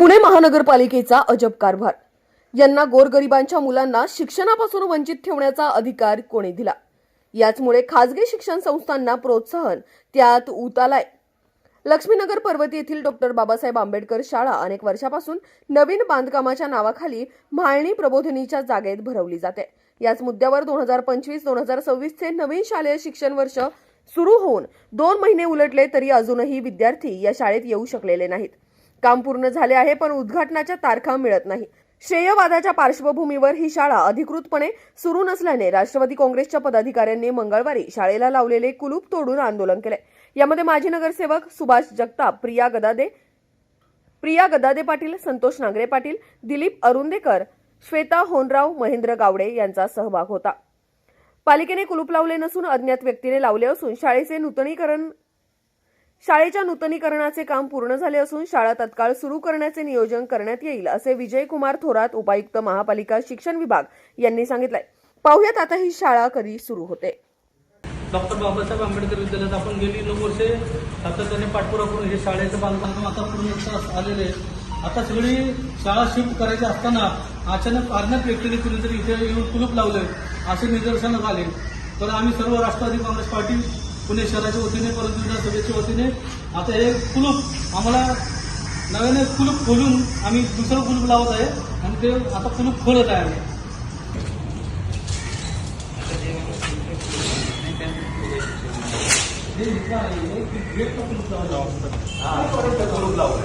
पुणे महानगरपालिकेचा अजब कारभार. यांना गोरगरिबांच्या मुलांना शिक्षणापासून वंचित ठेवण्याचा अधिकार कोणी दिला? याचमुळे खासगी शिक्षण संस्थांना प्रोत्साहन त्यात उतालाय आलाय. लक्ष्मीनगर पर्वती येथील डॉक्टर बाबासाहेब आंबेडकर शाळा अनेक वर्षापासून नवीन बांधकामाच्या नावाखाली म्हाळणी प्रबोधिनीच्या जागेत भरवली जाते. याच मुद्द्यावर दोन हजार पंचवीस दोन हजार सव्वीसचे नवीन शालेय शिक्षण वर्ष सुरू होऊन दोन महिने उलटले तरी अजूनही विद्यार्थी या शाळेत येऊ शकलेले नाहीत. काम पूर्ण झाले आहे पण उद्घाटनाच्या तारखा मिळत नाही. श्रेयवादाच्या पार्श्वभूमीवर ही शाळा अधिकृतपणे सुरू नसल्याने राष्ट्रवादी काँग्रेसच्या पदाधिकाऱ्यांनी मंगळवारी शाळेला लावलेले कुलूप तोडून आंदोलन केले. यामध्ये माजी नगरसेवक सुभाष जगताप प्रिया गदादे प्रिया गदादे पाटील संतोष नांगरे पाटील दिलीप अरुंदेकर श्वेता होनराव महेंद्र गावडे यांचा सहभाग होता. पालिकेने कुलूप लावले नसून अज्ञात व्यक्तीने लावले असून शाळेचे नूतनीकरण शाळेच्या नूतनीकरणाचे काम पूर्ण झाले असून शाळा तत्काळ सुरू करण्याचे नियोजन करण्यात येईल असे विजयकुमार थोरात उपायुक्त महापालिका शिक्षण विभाग यांनी सांगितलंय. पाहुयात आता ही शाळा कधी सुरू होते. डॉक्टर बाबासाहेब आंबेडकर विद्यालयात आपण गेली नऊ वर्षे. सातत्याने पाठपुरा करून हे शाळेचं बांधकाम आता पूर्ण आलेले आता सगळी शाळा शिफ्ट करायची असताना अचानक अर्नक व्यक्तीने कुणीतरी इथे येऊन कुलूप लावलं असे निदर्शनास आले तर आम्ही सर्व राष्ट्रवादी काँग्रेस पार्टी पुणे शहराच्या वतीने परंतु विधानसभेच्या वतीने. आता हे कुलूप आम्हाला नव्याने कुलूप खोलून आम्ही दुसरं कुलूप लावत आहे. आणि ते आता कुलूप खोलत आहे आम्ही. हे हे कुलूप लावलं